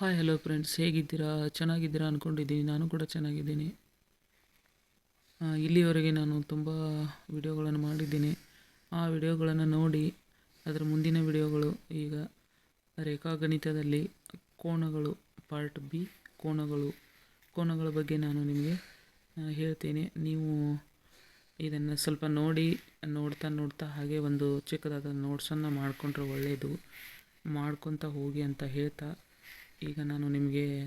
Hi hello friends ಹೇಗಿದ್ದೀರಾ? ಚೆನ್ನಾಗಿದ್ದೀರಾ ಅಂದ್ಕೊಂಡಿದ್ದೀನಿ ನಾನು ಕೂಡ ಚೆನ್ನಾಗಿದ್ದೀನಿ. ಇಲ್ಲಿವರೆಗೆ ನಾನು ತುಂಬ ವಿಡಿಯೋಗಳನ್ನು ಮಾಡಿದ್ದೀನಿ. ಆ ವಿಡಿಯೋಗಳನ್ನು ನೋಡಿ, ಅದರ ಮುಂದಿನ ವಿಡಿಯೋಗಳು ಈಗ ರೇಖಾಗಣಿತದಲ್ಲಿ ಕೋನಗಳು ಪಾರ್ಟ್ ಬಿ ಕೋನಗಳು. ಕೋನಗಳ ಬಗ್ಗೆ ನಾನು ನಿಮಗೆ ಹೇಳ್ತೇನೆ. ನೀವು ಇದನ್ನು ಸ್ವಲ್ಪ ನೋಡಿ, ನೋಡ್ತಾ ನೋಡ್ತಾ ಹಾಗೆ ಒಂದು ಚಿಕ್ಕದಾದ ನೋಟ್ಸನ್ನು ಮಾಡಿಕೊಂಡ್ರೆ ಒಳ್ಳೆಯದು ಮಾಡ್ಕೊತ ಹೋಗಿ ಅಂತ ಹೇಳ್ತಾ ಈಗ ನಾನು ನಿಮಗೆ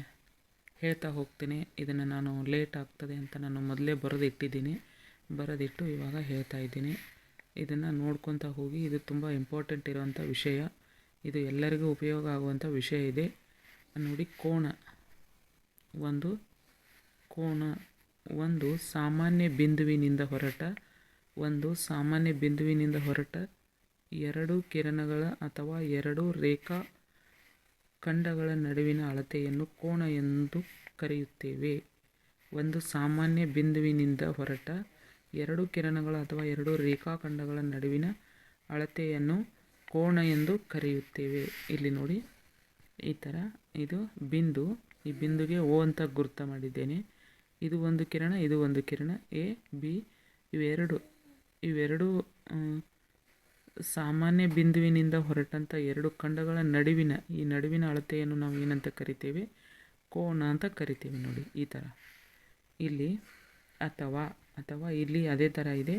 ಹೇಳ್ತಾ ಹೋಗ್ತೇನೆ. ಇದನ್ನು ನಾನು ಲೇಟ್ ಆಗ್ತದೆ ಅಂತ ನಾನು ಮೊದಲೇ ಬರೆದಿಟ್ಟಿದ್ದೀನಿ. ಬರೆದಿಟ್ಟು ಇವಾಗ ಹೇಳ್ತಾ ಇದ್ದೀನಿ. ಇದನ್ನು ನೋಡ್ಕೊತ ಹೋಗಿ, ಇದು ತುಂಬ ಇಂಪಾರ್ಟೆಂಟ್ ಇರುವಂಥ ವಿಷಯ. ಇದು ಎಲ್ಲರಿಗೂ ಉಪಯೋಗ ಆಗುವಂಥ ವಿಷಯ ಇದೆ. ನೋಡಿ, ಕೋಣ. ಒಂದು ಕೋಣ, ಒಂದು ಸಾಮಾನ್ಯ ಬಿಂದುವಿನಿಂದ ಹೊರಟ, ಒಂದು ಸಾಮಾನ್ಯ ಬಿಂದುವಿನಿಂದ ಹೊರಟ ಎರಡು ಕಿರಣಗಳ ಅಥವಾ ಎರಡು ರೇಖಾ ಖಂಡಗಳ ನಡುವಿನ ಅಳತೆಯನ್ನು ಕೋನ ಎಂದು ಕರೆಯುತ್ತೇವೆ. ಒಂದು ಸಾಮಾನ್ಯ ಬಿಂದುವಿನಿಂದ ಹೊರಟ ಎರಡು ಕಿರಣಗಳ ಅಥವಾ ಎರಡು ರೇಖಾಖಂಡಗಳ ನಡುವಿನ ಅಳತೆಯನ್ನು ಕೋನ ಎಂದು ಕರೆಯುತ್ತೇವೆ. ಇಲ್ಲಿ ನೋಡಿ, ಈ ಥರ ಇದು ಬಿಂದು, ಈ ಬಿಂದುಗೆ ಓ ಅಂತ ಗುರುತ ಮಾಡಿದ್ದೇನೆ. ಇದು ಒಂದು ಕಿರಣ, ಇದು ಒಂದು ಕಿರಣ ಎ ಬಿ ಇವೆರಡು ಇವೆರಡು ಸಾಮಾನ್ಯ ಬಿಂದುವಿನಿಂದ ಹೊರಟಂಥ ಎರಡು ಖಂಡಗಳ ನಡುವಿನ, ಈ ನಡುವಿನ ಅಳತೆಯನ್ನು ನಾವು ಏನಂತ ಕರಿತೇವೆ? ಕೋನ ಅಂತ ಕರಿತೀವಿ ನೋಡಿ, ಈ ಥರ ಇಲ್ಲಿ ಅಥವಾ ಅಥವಾ ಇಲ್ಲಿ ಅದೇ ಥರ ಇದೆ.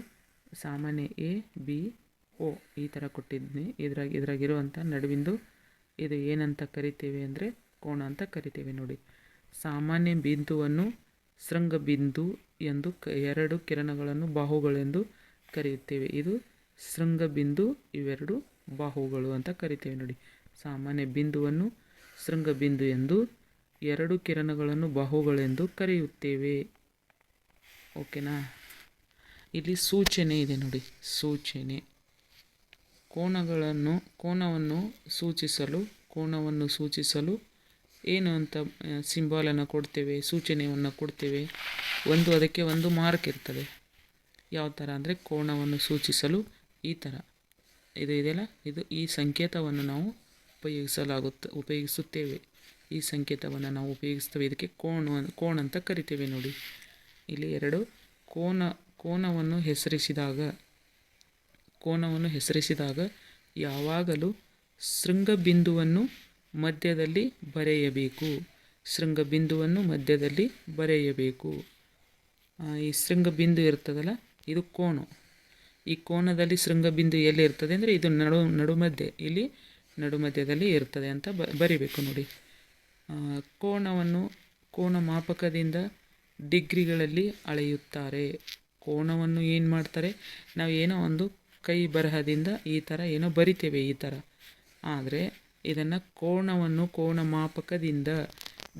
ಸಾಮಾನ್ಯ ಎ, ಬಿ, ಓ ಈ ಥರ ಕೊಟ್ಟಿದ್ದೀನಿ. ಇದ್ರಾಗ ಇದ್ರಾಗಿರುವಂಥ ನಡುವಿಂದು ಇದು ಏನಂತ ಕರಿತೇವೆ ಅಂದರೆ ಕೋಣ ಅಂತ ಕರಿತೇವೆ ನೋಡಿ. ಸಾಮಾನ್ಯ ಬಿಂದುವನ್ನು ಶೃಂಗ ಬಿಂದು ಎಂದು ಎರಡು ಕಿರಣಗಳನ್ನು ಬಾಹುಗಳೆಂದು ಕರೆಯುತ್ತೇವೆ. ಇದು ಶೃಂಗ ಬಿಂದು ಇವೆರಡು ಬಾಹುಗಳು ಅಂತ ಕರಿತೇವೆ ನೋಡಿ. ಸಾಮಾನ್ಯ ಬಿಂದುವನ್ನು ಶೃಂಗ ಬಿಂದು ಎಂದು, ಎರಡು ಕಿರಣಗಳನ್ನು ಬಾಹುಗಳೆಂದು ಕರೆಯುತ್ತೇವೆ. ಓಕೆನಾ? ಇಲ್ಲಿ ಸೂಚನೆ ಇದೆ ನೋಡಿ. ಸೂಚನೆ. ಕೋಣಗಳನ್ನು ಕೋಣವನ್ನು ಸೂಚಿಸಲು ಕೋಣವನ್ನು ಸೂಚಿಸಲು ಏನು ಅಂತ ಸಿಂಬಾಲನ್ನು ಕೊಡ್ತೇವೆ, ಸೂಚನೆಯನ್ನು ಕೊಡ್ತೇವೆ. ಒಂದು, ಅದಕ್ಕೆ ಒಂದು ಮಾರ್ಕ್ ಇರ್ತದೆ. ಯಾವ ಥರ ಅಂದರೆ ಕೋಣವನ್ನು ಸೂಚಿಸಲು ಈ ಥರ ಇದು ಇದೆಯಲ್ಲ? ಇದು ಈ ಸಂಕೇತವನ್ನು ನಾವು ಉಪಯೋಗಿಸಲಾಗುತ್ತೆ, ಉಪಯೋಗಿಸುತ್ತೇವೆ. ಈ ಸಂಕೇತವನ್ನು ನಾವು ಉಪಯೋಗಿಸ್ತೇವೆ ಇದಕ್ಕೆ ಕೋಣ ಕೋಣ ಅಂತ ಕರಿತೇವೆ ನೋಡಿ. ಇಲ್ಲಿ ಎರಡು ಕೋನ, ಕೋನವನ್ನು ಹೆಸರಿಸಿದಾಗ ಕೋನವನ್ನು ಹೆಸರಿಸಿದಾಗ ಯಾವಾಗಲೂ ಶೃಂಗಬಿಂದುವನ್ನು ಮಧ್ಯದಲ್ಲಿ ಬರೆಯಬೇಕು. ಶೃಂಗಬಿಂದುವನ್ನು ಮಧ್ಯದಲ್ಲಿ ಬರೆಯಬೇಕು. ಈ ಶೃಂಗಬಿಂದು ಇರ್ತದಲ್ಲ, ಇದು ಕೋನ ಈ ಕೋನದಲ್ಲಿ ಶೃಂಗಬಿಂದು ಎಲ್ಲಿ ಇರ್ತದೆ ಅಂದರೆ ಇದು ನಡು ನಡುಮಧ್ಯೆ ಇಲ್ಲಿ ನಡುಮಧ್ಯದಲ್ಲಿ ಇರ್ತದೆ ಅಂತ ಬರಿಬೇಕು ನೋಡಿ. ಕೋಣವನ್ನು ಕೋನ ಮಾಪಕದಿಂದ ಡಿಗ್ರಿಗಳಲ್ಲಿ ಅಳೆಯುತ್ತಾರೆ. ಕೋನವನ್ನು ಏನು ಮಾಡ್ತಾರೆ? ನಾವು ಏನೋ ಒಂದು ಕೈ ಬರಹದಿಂದ ಈ ಥರ ಏನೋ ಬರಿತೇವೆ ಈ ಥರ ಆದರೆ ಇದನ್ನು ಕೋಣವನ್ನು ಕೋಣ ಮಾಪಕದಿಂದ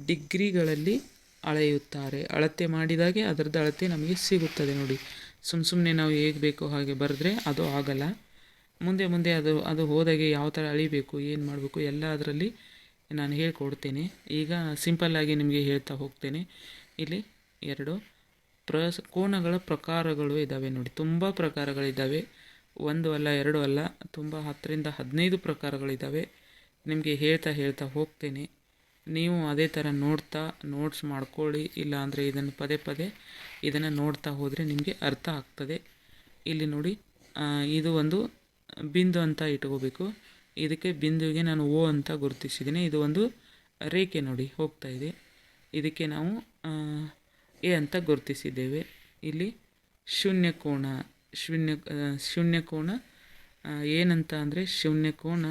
ಡಿಗ್ರಿಗಳಲ್ಲಿ ಅಳೆಯುತ್ತಾರೆ. ಅಳತೆ ಮಾಡಿದಾಗೆ ಅದರದ್ದು ಅಳತೆ ನಮಗೆ ಸಿಗುತ್ತದೆ ನೋಡಿ. ಸುಮ್ಮ ಸುಮ್ಮನೆ ನಾವು ಹೇಗೆ ಬೇಕೋ ಹಾಗೆ ಬರೆದ್ರೆ ಅದು ಆಗಲ್ಲ. ಮುಂದೆ ಮುಂದೆ ಅದು ಅದು ಹೋದಾಗೆ ಯಾವ ಥರ ಅಳಿಬೇಕು, ಏನು ಮಾಡಬೇಕು ಎಲ್ಲ ಅದರಲ್ಲಿ ನಾನು ಹೇಳ್ಕೊಡ್ತೇನೆ. ಈಗ ಸಿಂಪಲ್ಲಾಗಿ ನಿಮಗೆ ಹೇಳ್ತಾ ಹೋಗ್ತೇನೆ. ಇಲ್ಲಿ ಎರಡು ಪ್ರ ಕೋಣಗಳ ಪ್ರಕಾರಗಳು ಇದ್ದಾವೆ ನೋಡಿ. ತುಂಬ ಪ್ರಕಾರಗಳಿದ್ದಾವೆ ಒಂದು ಅಲ್ಲ, ಎರಡು ಅಲ್ಲ, ತುಂಬ ಹತ್ತರಿಂದ ಹದಿನೈದು ಪ್ರಕಾರಗಳಿದ್ದಾವೆ ನಿಮಗೆ ಹೇಳ್ತಾ ಹೇಳ್ತಾ ಹೋಗ್ತೇನೆ. ನೀವು ಅದೇ ಥರ ನೋಡ್ತಾ ನೋಟ್ಸ್ ಮಾಡ್ಕೊಳ್ಳಿ, ಇಲ್ಲಾಂದರೆ ಇದನ್ನು ಪದೇ ಪದೇ ಇದನ್ನು ನೋಡ್ತಾ ಹೋದರೆ ನಿಮಗೆ ಅರ್ಥ ಆಗ್ತದೆ. ಇಲ್ಲಿ ನೋಡಿ ಇದು ಒಂದು ಬಿಂದು ಅಂತ ಇಟ್ಕೋಬೇಕು. ಇದಕ್ಕೆ ಬಿಂದುವಿಗೆ ನಾನು ಓ ಅಂತ ಗುರುತಿಸಿದ್ದೀನಿ. ಇದು ಒಂದು ರೇಖೆ ನೋಡಿ, ಹೋಗ್ತಾ ಇದೆ. ಇದಕ್ಕೆ ನಾವು ಎ ಅಂತ ಗುರುತಿಸಿದ್ದೇವೆ. ಇಲ್ಲಿ ಶೂನ್ಯ ಕೋಣ ಶೂನ್ಯ ಶೂನ್ಯ ಕೋಣ ಏನಂತ ಅಂದರೆ ಶೂನ್ಯ ಕೋಣ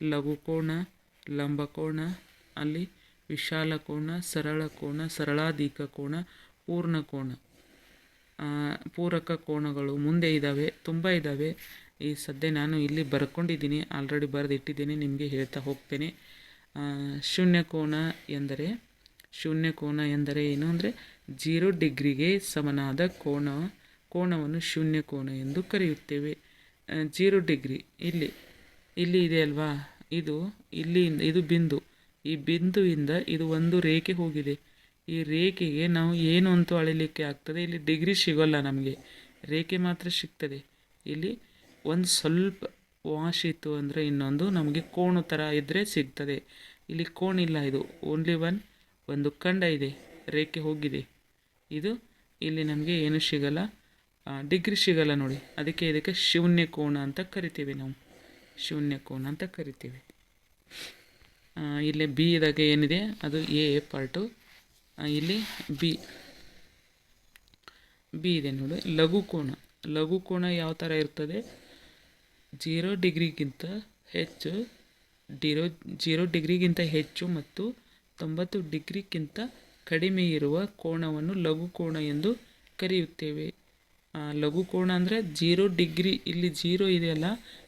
ಲಘು ಕೋಣ ಲಂಬ ಕೋಣ ಅಲ್ಲಿ ವಿಶಾಲ ಕೋಣ, ಸರಳ ಕೋಣ, ಸರಳಾಧಿಕ ಕೋಣ, ಪೂರ್ಣ ಕೋಣ. ಪೂರಕ ಕೋಣಗಳು ಮುಂದೆ ಇದ್ದಾವೆ ತುಂಬ ಇದ್ದಾವೆ ಈ ಸದ್ಯ ನಾನು ಇಲ್ಲಿ ಬರ್ಕೊಂಡಿದ್ದೀನಿ, ಆಲ್ರೆಡಿ ಬರೆದಿಟ್ಟಿದ್ದೀನಿ, ನಿಮಗೆ ಹೇಳ್ತಾ ಹೋಗ್ತೇನೆ. ಶೂನ್ಯ ಕೋಣ ಎಂದರೆ, ಶೂನ್ಯ ಕೋಣ ಎಂದರೆ ಏನು ಅಂದರೆ, ಜೀರೋ ಡಿಗ್ರಿಗೆ ಸಮನಾದ ಕೋಣ, ಕೋಣವನ್ನು ಶೂನ್ಯ ಕೋಣ ಎಂದು ಕರೆಯುತ್ತೇವೆ. ಜೀರೋ ಡಿಗ್ರಿ, ಇಲ್ಲಿ ಇಲ್ಲಿ ಇದೆ ಅಲ್ವಾ? ಇದು, ಇಲ್ಲಿ, ಇದು ಬಿಂದು. ಈ ಬಿಂದುವಿಂದ ಇದು ಒಂದು ರೇಖೆ ಹೋಗಿದೆ. ಈ ರೇಖೆಗೆ ನಾವು ಏನು ಅಂತೂ ಅಳಿಲಿಕ್ಕೆ ಆಗ್ತದೆ. ಇಲ್ಲಿ ಡಿಗ್ರಿ ಸಿಗೋಲ್ಲ ನಮಗೆ. ರೇಖೆ ಮಾತ್ರ ಸಿಗ್ತದೆ. ಇಲ್ಲಿ ಒಂದು ಸ್ವಲ್ಪ ವಾಶ್ ಇತ್ತು ಅಂದರೆ ಇನ್ನೊಂದು ನಮಗೆ ಕೋಣು ಥರ ಇದ್ದರೆ ಸಿಗ್ತದೆ. ಇಲ್ಲಿ ಕೋಣಿಲ್ಲ ಇದು. ಓನ್ಲಿ ಒನ್ ಒಂದು ಖಂಡ ಇದೆ. ರೇಖೆ ಹೋಗಿದೆ. ಇದು ಇಲ್ಲಿ ನಮಗೆ ಏನು ಸಿಗಲ್ಲ. ಡಿಗ್ರಿ ಸಿಗಲ್ಲ ನೋಡಿ. ಅದಕ್ಕೆ ಇದಕ್ಕೆ ಶೂನ್ಯ ಕೋಣ ಅಂತ ಕರಿತೀವಿ ನಾವು. ಶೂನ್ಯ ಕೋಣ ಅಂತ ಕರಿತೀವಿ. ಇಲ್ಲಿ ಬಿ ಇದಾಗ ಏನಿದೆ? ಅದು ಎ ಪಾರ್ಟು ಇಲ್ಲಿ ಬಿ ಬಿ ಇದೆ ನೋಡಿ. ಲಘು ಕೋನ. ಲಘು ಕೋನ ಯಾವ ಥರ ಇರ್ತದೆ? ಜೀರೋ ಡಿಗ್ರಿಗಿಂತ ಹೆಚ್ಚು ಡಿರೋ ಜೀರೋ ಡಿಗ್ರಿಗಿಂತ ಹೆಚ್ಚು ಮತ್ತು ತೊಂಬತ್ತು ಡಿಗ್ರಿಗಿಂತ ಕಡಿಮೆ ಇರುವ ಕೋಣವನ್ನು ಲಘು ಕೋಣ ಎಂದು ಕರೆಯುತ್ತೇವೆ. ಲಘು ಕೋಣ ಅಂದರೆ ಜೀರೋ ಡಿಗ್ರಿ, ಇಲ್ಲಿ ಜೀರೋ ಇದೆಯಲ್ಲ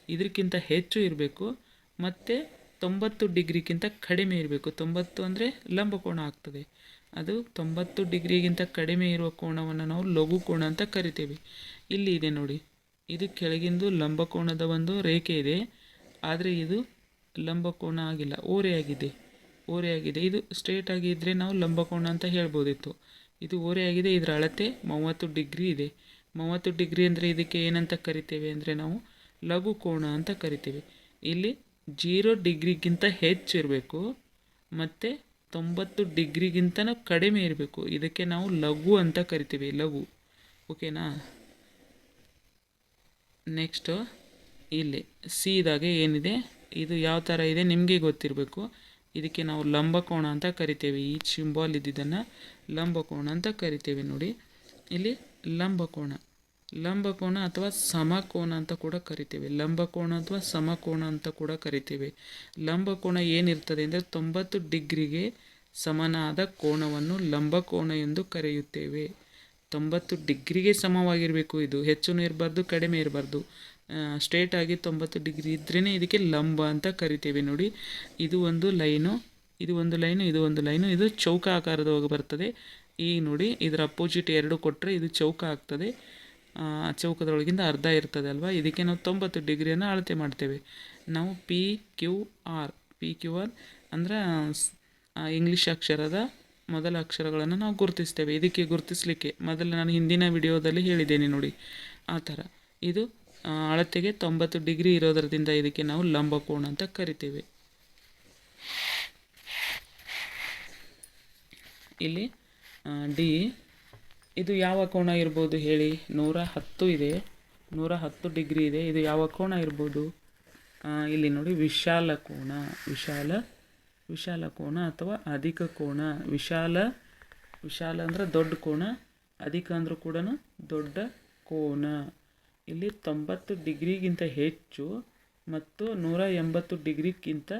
ಇದಕ್ಕಿಂತ ಹೆಚ್ಚು ಇರಬೇಕು. ಮತ್ತು ತೊಂಬತ್ತು ಡಿಗ್ರಿಗಿಂತ ಕಡಿಮೆ ಇರಬೇಕು. ತೊಂಬತ್ತು ಅಂದರೆ ಲಂಬಕೋಣ ಆಗ್ತದೆ. ಅದು ತೊಂಬತ್ತು ಡಿಗ್ರಿಗಿಂತ ಕಡಿಮೆ ಇರುವ ಕೋಣವನ್ನು ನಾವು ಲಘು ಕೋಣ ಅಂತ ಕರಿತೇವೆ. ಇಲ್ಲಿ ಇದೆ ನೋಡಿ. ಇದು ಕೆಳಗಿಂದು ಲಂಬಕೋಣದ ಒಂದು ರೇಖೆ ಇದೆ. ಆದರೆ ಇದು ಲಂಬಕೋಣ ಆಗಿಲ್ಲ. ಓರೆಯಾಗಿದೆ ಓರೆಯಾಗಿದೆ ಇದು ಸ್ಟ್ರೇಟ್ ಆಗಿ ಇದ್ದರೆ ನಾವು ಲಂಬಕೋಣ ಅಂತ ಹೇಳ್ಬೋದಿತ್ತು. ಇದು ಓರೆಯಾಗಿದೆ ಇದರ ಅಳತೆ ಮೂವತ್ತು ಡಿಗ್ರಿ ಇದೆ. ಮೂವತ್ತು ಡಿಗ್ರಿ ಅಂದರೆ ಇದಕ್ಕೆ ಏನಂತ ಕರಿತೇವೆ ಅಂದರೆ ನಾವು ಲಘು ಕೋಣ ಅಂತ ಕರಿತೇವೆ. ಇಲ್ಲಿ ಜೀರೋ ಡಿಗ್ರಿಗಿಂತ ಹೆಚ್ಚು ಇರಬೇಕು, ಮತ್ತು ತೊಂಬತ್ತು ಡಿಗ್ರಿಗಿಂತನೂ ಕಡಿಮೆ ಇರಬೇಕು. ಇದಕ್ಕೆ ನಾವು ಲಘು ಅಂತ ಕರಿತೀವಿ, ಲಘು. ಓಕೆನಾ ನೆಕ್ಸ್ಟು ಇಲ್ಲಿ ಸೀದಾಗೆ ಏನಿದೆ? ಇದು ಯಾವ ಥರ ಇದೆ ನಿಮಗೆ ಗೊತ್ತಿರಬೇಕು. ಇದಕ್ಕೆ ನಾವು ಲಂಬಕೋಣ ಅಂತ ಕರಿತೇವೆ. ಈ ಶಿಂಬಾಲ್ ಇದ್ದಿದ್ದನ್ನು ಲಂಬಕೋಣ ಅಂತ ಕರಿತೇವೆ ನೋಡಿ. ಇಲ್ಲಿ ಲಂಬಕೋಣ ಲಂಬಕೋಣ ಅಥವಾ ಸಮಕೋಣ ಅಂತ ಕೂಡ ಕರಿತೇವೆ. ಲಂಬಕೋಣ ಅಥವಾ ಸಮಕೋಣ ಅಂತ ಕೂಡ ಕರಿತೇವೆ. ಲಂಬಕೋಣ ಏನಿರ್ತದೆ ಅಂದರೆ ತೊಂಬತ್ತು ಡಿಗ್ರಿಗೆ ಸಮನಾದ ಕೋಣವನ್ನು ಲಂಬಕೋಣ ಎಂದು ಕರೆಯುತ್ತೇವೆ. ತೊಂಬತ್ತು ಡಿಗ್ರಿಗೆ ಸಮವಾಗಿರಬೇಕು ಇದು. ಹೆಚ್ಚು ಇರಬಾರ್ದು, ಕಡಿಮೆ ಇರಬಾರ್ದು. ಸ್ಟ್ರೇಟ್ ಆಗಿ ತೊಂಬತ್ತು ಡಿಗ್ರಿ ಇದ್ರೇ ಇದಕ್ಕೆ ಲಂಬ ಅಂತ ಕರಿತೇವೆ ನೋಡಿ. ಇದು ಒಂದು ಲೈನು, ಇದು ಒಂದು ಲೈನು, ಇದು ಒಂದು ಲೈನು, ಇದು ಚೌಕ ಆಕಾರದೊಳಗೆ ಬರ್ತದೆ. ಈಗ ನೋಡಿ, ಇದರ ಅಪೋಸಿಟ್ ಎರಡು ಕೊಟ್ಟರೆ ಇದು ಚೌಕ ಆಗ್ತದೆ. ಚೌಕದೊಳಗಿಂದ ಅರ್ಧ ಇರ್ತದೆ ಅಲ್ವಾ ಇದಕ್ಕೆ ನಾವು ತೊಂಬತ್ತು ಡಿಗ್ರಿಯನ್ನು ಅಳತೆ ಮಾಡ್ತೇವೆ. ನಾವು P Q R P Q R ಅಂದರೆ ಇಂಗ್ಲೀಷ್ ಅಕ್ಷರದ ಮೊದಲ ಅಕ್ಷರಗಳನ್ನು ನಾವು ಗುರುತಿಸ್ತೇವೆ. ಇದಕ್ಕೆ ಗುರುತಿಸಲಿಕ್ಕೆ ಮೊದಲು ನಾನು ಹಿಂದಿನ ವಿಡಿಯೋದಲ್ಲಿ ಹೇಳಿದ್ದೇನೆ ನೋಡಿ. ಆ ಥರ. ಇದು ಅಳತೆಗೆ ತೊಂಬತ್ತು ಡಿಗ್ರಿ ಇರೋದರಿಂದ ಇದಕ್ಕೆ ನಾವು ಲಂಬಕೋಣ ಅಂತ ಕರಿತೇವೆ. ಇಲ್ಲಿ ಡಿ ಇದು ಯಾವ ಕೋಣ ಇರ್ಬೋದು ಹೇಳಿ? ನೂರ ಹತ್ತು ಇದೆ. ನೂರ ಹತ್ತು ಡಿಗ್ರಿ ಇದೆ. ಇದು ಯಾವ ಕೋಣ ಇರ್ಬೋದು? ಇಲ್ಲಿ ನೋಡಿ ವಿಶಾಲ ಕೋಣ. ವಿಶಾಲ ವಿಶಾಲ ಕೋಣ ಅಥವಾ ಅಧಿಕ ಕೋಣ? ವಿಶಾಲ ವಿಶಾಲ ಅಂದ್ರೆ ದೊಡ್ಡ ಕೋಣ, ಅಧಿಕ ಅಂದರೂ ಕೂಡ ದೊಡ್ಡ ಕೋಣ. ಇಲ್ಲಿ ತೊಂಬತ್ತು ಡಿಗ್ರಿಗಿಂತ ಹೆಚ್ಚು ಮತ್ತು ನೂರ ಎಂಬತ್ತು ಡಿಗ್ರಿಗಿಂತ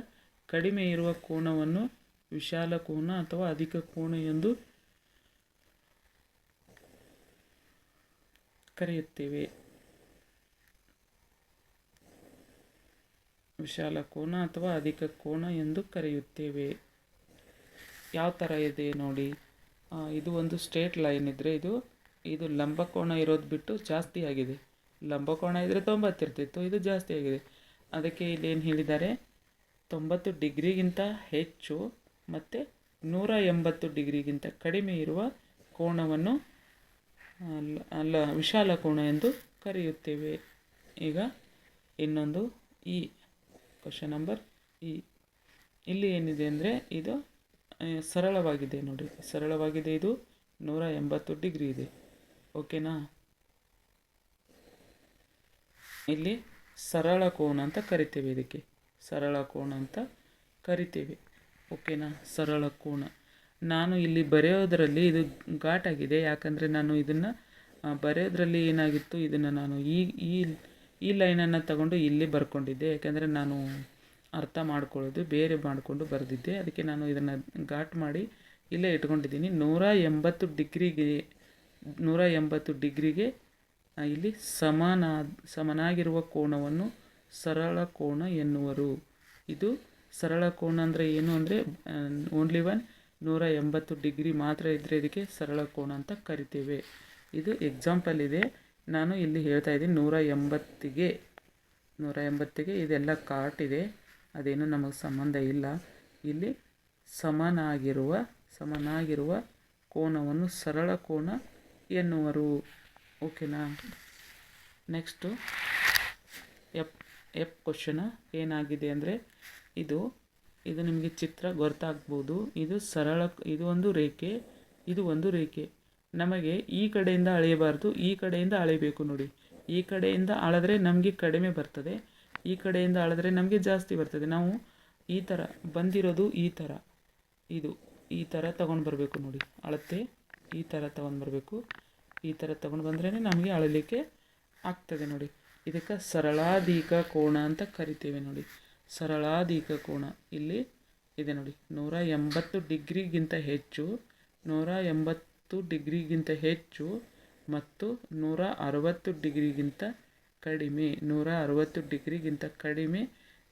ಕಡಿಮೆ ಇರುವ ಕೋಣವನ್ನು ವಿಶಾಲ ಕೋನ ಅಥವಾ ಅಧಿಕ ಕೋನ ಎಂದು ಕರೆಯುತ್ತೇವೆ. ವಿಶಾಲ ಕೋನ ಅಥವಾ ಅಧಿಕ ಕೋನ ಎಂದು ಕರೆಯುತ್ತೇವೆ. ಯಾವ ಥರ ಇದೆ ನೋಡಿ. ಇದು ಒಂದು ಸ್ಟ್ರೇಟ್ ಲೈನ್ ಇದ್ದರೆ ಇದು ಇದು ಲಂಬಕೋಣ ಇರೋದು ಬಿಟ್ಟು ಜಾಸ್ತಿ ಆಗಿದೆ. ಲಂಬಕೋಣ ಇದ್ದರೆ ತೊಂಬತ್ತಿರ್ತಿತ್ತು ಇದು ಜಾಸ್ತಿ ಆಗಿದೆ. ಅದಕ್ಕೆ ಇಲ್ಲೇನು ಹೇಳಿದ್ದಾರೆ? ತೊಂಬತ್ತು ಡಿಗ್ರಿಗಿಂತ ಹೆಚ್ಚು ಮತ್ತು ನೂರ ಎಂಬತ್ತು ಡಿಗ್ರಿಗಿಂತ ಕಡಿಮೆ ಇರುವ ಕೋಣವನ್ನು ಅಲ್ಲ ವಿಶಾಲ ಕೋಣ ಎಂದು ಕರೆಯುತ್ತೇವೆ. ಈಗ ಇನ್ನೊಂದು ಈ ಕ್ವಶನ್ ನಂಬರ್ ಇ ಇಲ್ಲಿ ಏನಿದೆ ಅಂದರೆ ಇದು ಸರಳವಾಗಿದೆ ನೋಡಿ. ಸರಳವಾಗಿದೆ ಇದು. ನೂರ ಎಂಬತ್ತು ಡಿಗ್ರಿ ಇದೆ. ಓಕೆನಾ ಇಲ್ಲಿ ಸರಳ ಕೋನ ಅಂತ ಕರಿತೇವೆ ಇದಕ್ಕೆ. ಸರಳ ಕೋಣ ಅಂತ ಕರಿತೇವೆ. ಓಕೆನಾ ಸರಳ ಕೋನ ನಾನು ಇಲ್ಲಿ ಬರೆಯೋದರಲ್ಲಿ ಇದು ಘಾಟಾಗಿದೆ. ಯಾಕಂದರೆ ನಾನು ಇದನ್ನು ಬರೆಯೋದ್ರಲ್ಲಿ ಏನಾಗಿತ್ತು, ಇದನ್ನು ನಾನು ಈ ಈ ಈ ಲೈನನ್ನು ತಗೊಂಡು ಇಲ್ಲಿ ಬರ್ಕೊಂಡಿದ್ದೆ. ಯಾಕೆಂದರೆ ನಾನು ಅರ್ಥ ಮಾಡ್ಕೊಳ್ಳೋದು, ಬೇರೆ ಮಾಡಿಕೊಂಡು ಬರೆದಿದ್ದೆ. ಅದಕ್ಕೆ ನಾನು ಇದನ್ನು ಘಾಟ್ ಮಾಡಿ ಇಲ್ಲೇ ಇಟ್ಕೊಂಡಿದ್ದೀನಿ. ನೂರ ಎಂಬತ್ತು ಡಿಗ್ರಿಗೆ, ನೂರ ಎಂಬತ್ತು ಡಿಗ್ರಿಗೆ ಇಲ್ಲಿ ಸಮಾನ, ಸಮನಾಗಿರುವ ಕೋಣವನ್ನು ಸರಳ ಕೋಣ ಎನ್ನುವರು. ಇದು ಸರಳ ಕೋಣ ಅಂದರೆ ಏನು ಅಂದರೆ ಓನ್ಲಿ ಒನ್ ನೂರ ಎಂಬತ್ತು ಡಿಗ್ರಿ ಮಾತ್ರ ಇದ್ದರೆ ಇದಕ್ಕೆ ಸರಳ ಕೋನ ಅಂತ ಕರಿತೇವೆ. ಇದು ಎಕ್ಸಾಂಪಲ್ ಇದೆ. ನಾನು ಇಲ್ಲಿ ಹೇಳ್ತಾ ಇದ್ದೀನಿ ನೂರ ಎಂಬತ್ತಿಗೆ ನೂರ ಎಂಬತ್ತಿಗೆ ಇದೆಲ್ಲ ಕಾಟ್ ಇದೆ. ಅದೇನು ನಮಗೆ ಸಂಬಂಧ ಇಲ್ಲ. ಇಲ್ಲಿ ಸಮನಾಗಿರುವ ಸಮನಾಗಿರುವ ಕೋನವನ್ನು ಸರಳ ಕೋನ ಎನ್ನುವರು. ಓಕೆನಾ ನೆಕ್ಸ್ಟು ಎಪ್ ಎಪ್ ಕ್ವಶನ್ ಏನಾಗಿದೆ ಅಂದರೆ ಇದು ಇದು ನಿಮಗೆ ಚಿತ್ರ ಗೊತ್ತಾಗ್ಬೋದು. ಇದು ಸರಳ ಇದು ಒಂದು ರೇಖೆ, ಇದು ಒಂದು ರೇಖೆ. ನಮಗೆ ಈ ಕಡೆಯಿಂದ ಅಳೆಯಬಾರ್ದು, ಈ ಕಡೆಯಿಂದ ಅಳೆಯಬೇಕು ನೋಡಿ. ಈ ಕಡೆಯಿಂದ ಅಳೆದ್ರೆ ನಮಗೆ ಕಡಿಮೆ ಬರ್ತದೆ, ಈ ಕಡೆಯಿಂದ ಅಳೆದ್ರೆ ನಮಗೆ ಜಾಸ್ತಿ ಬರ್ತದೆ. ನಾವು ಈ ಥರ, ಬಂದಿರೋದು ಈ ಥರ. ಇದು ಈ ಥರ ತಗೊಂಡು ಬರಬೇಕು ನೋಡಿ. ಅಳತೆ ಈ ಥರ ತಗೊಂಡು ಬರಬೇಕು. ಈ ಥರ ತಗೊಂಡು ಬಂದ್ರೇ ನಮಗೆ ಅಳಲಿಕ್ಕೆ ಆಗ್ತದೆ ನೋಡಿ. ಇದಕ್ಕೆ ಸರಳಾಧಿಕ ಕೋಣ ಅಂತ ಕರಿತೇವೆ ನೋಡಿ. ಸರಳಾದೀಕ ಕೋಣ ಇಲ್ಲಿ ಇದೆ ನೋಡಿ, ನೂರ ಎಂಬತ್ತು ಡಿಗ್ರಿಗಿಂತ ಹೆಚ್ಚು, ನೂರ ಎಂಬತ್ತು ಡಿಗ್ರಿಗಿಂತ ಹೆಚ್ಚು ಮತ್ತು ನೂರ ಅರವತ್ತು ಡಿಗ್ರಿಗಿಂತ ಕಡಿಮೆ. ನೂರ ಅರವತ್ತು ಡಿಗ್ರಿಗಿಂತ ಕಡಿಮೆ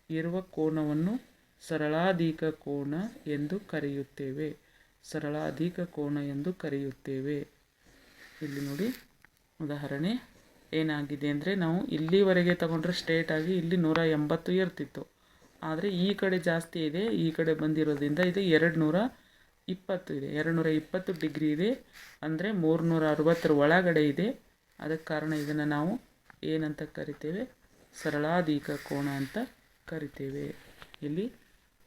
ಇರುವ ಕೋನವನ್ನು ಸರಳಾಧಿಕ ಕೋನ ಎಂದು ಕರೆಯುತ್ತೇವೆ. ಸರಳಾಧಿಕ ಕೋನ ಎಂದು ಕರೆಯುತ್ತೇವೆ. ಇಲ್ಲಿ ನೋಡಿ, ಉದಾಹರಣೆ ಏನಾಗಿದೆ ಅಂದರೆ ನಾವು ಇಲ್ಲಿವರೆಗೆ ತಗೊಂಡ್ರೆ ಸ್ಟ್ರೇಟಾಗಿ ಇಲ್ಲಿ ನೂರ ಎಂಬತ್ತು ಇರ್ತಿತ್ತು. ಆದರೆ ಈ ಕಡೆ ಜಾಸ್ತಿ ಇದೆ, ಈ ಕಡೆ ಬಂದಿರೋದ್ರಿಂದ ಇದು ಎರಡು ನೂರ ಇಪ್ಪತ್ತು ಇದೆ. ಎರಡು ನೂರ ಇಪ್ಪತ್ತು ಡಿಗ್ರಿ ಇದೆ. ಅಂದರೆ ಮೂರುನೂರ ಅರವತ್ತರ ಒಳಗಡೆ ಇದೆ. ಅದಕ್ಕೆ ಕಾರಣ ಇದನ್ನು ನಾವು ಏನಂತ ಕರಿತೇವೆ? ಸರಳಾಧಿಕ ಕೋಣ ಅಂತ ಕರಿತೇವೆ. ಇಲ್ಲಿ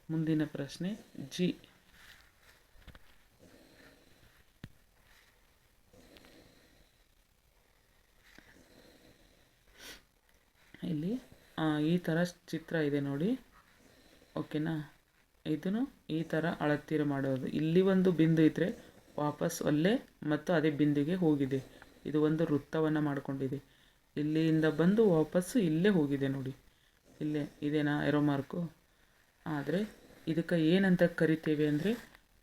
ಮುಂದಿನ ಪ್ರಶ್ನೆ ಜಿ. ಇಲ್ಲಿ ಈ ಥರ ಚಿತ್ರ ಇದೆ ನೋಡಿ. ಓಕೆನಾ? ಇದನ್ನು ಈ ಥರ ಅಳತೀರ ಮಾಡೋದು. ಇಲ್ಲಿ ಒಂದು ಬಿಂದು ಇದ್ದರೆ ವಾಪಸ್ ಅಲ್ಲೇ ಮತ್ತು ಅದೇ ಬಿಂದಿಗೆ ಹೋಗಿದೆ. ಇದು ಒಂದು ವೃತ್ತವನ್ನು ಮಾಡಿಕೊಂಡಿದೆ. ಇಲ್ಲಿಂದ ಬಂದು ವಾಪಸ್ಸು ಇಲ್ಲೇ ಹೋಗಿದೆ ನೋಡಿ. ಇಲ್ಲೇ, ಇದೇನಾ ಎರೋ ಮಾರ್ಕು ಆದರೆ ಇದಕ್ಕೆ ಏನಂತ ಕರಿತೇವೆ ಅಂದರೆ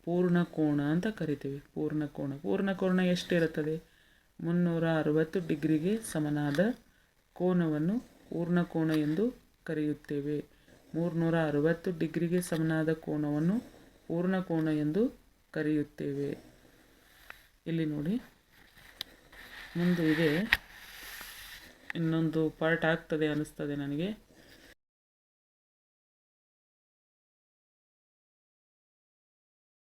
ಪೂರ್ಣ ಕೋಣ ಅಂತ ಕರಿತೀವಿ. ಪೂರ್ಣ ಕೋಣ ಪೂರ್ಣ ಕೋಣ ಎಷ್ಟಿರುತ್ತದೆ ಮುನ್ನೂರ ಅರವತ್ತು ಡಿಗ್ರಿಗೆ ಸಮನಾದ ಕೋನವನ್ನು ಪೂರ್ಣ ಕೋನ ಎಂದು ಕರೆಯುತ್ತೇವೆ. ಮೂರುನೂರ ಅರವತ್ತು ಡಿಗ್ರಿಗೆ ಸಮನಾದ ಕೋನವನ್ನು ಪೂರ್ಣ ಕೋನ ಎಂದು ಕರೆಯುತ್ತೇವೆ. ಇಲ್ಲಿ ನೋಡಿ. ಮುಂದೆ ಇದೆ. ಇನ್ನೊಂದು ಪಾರ್ಟ್ ಆಗ್ತದೆ ಅನ್ನಿಸ್ತದೆ ನನಗೆ.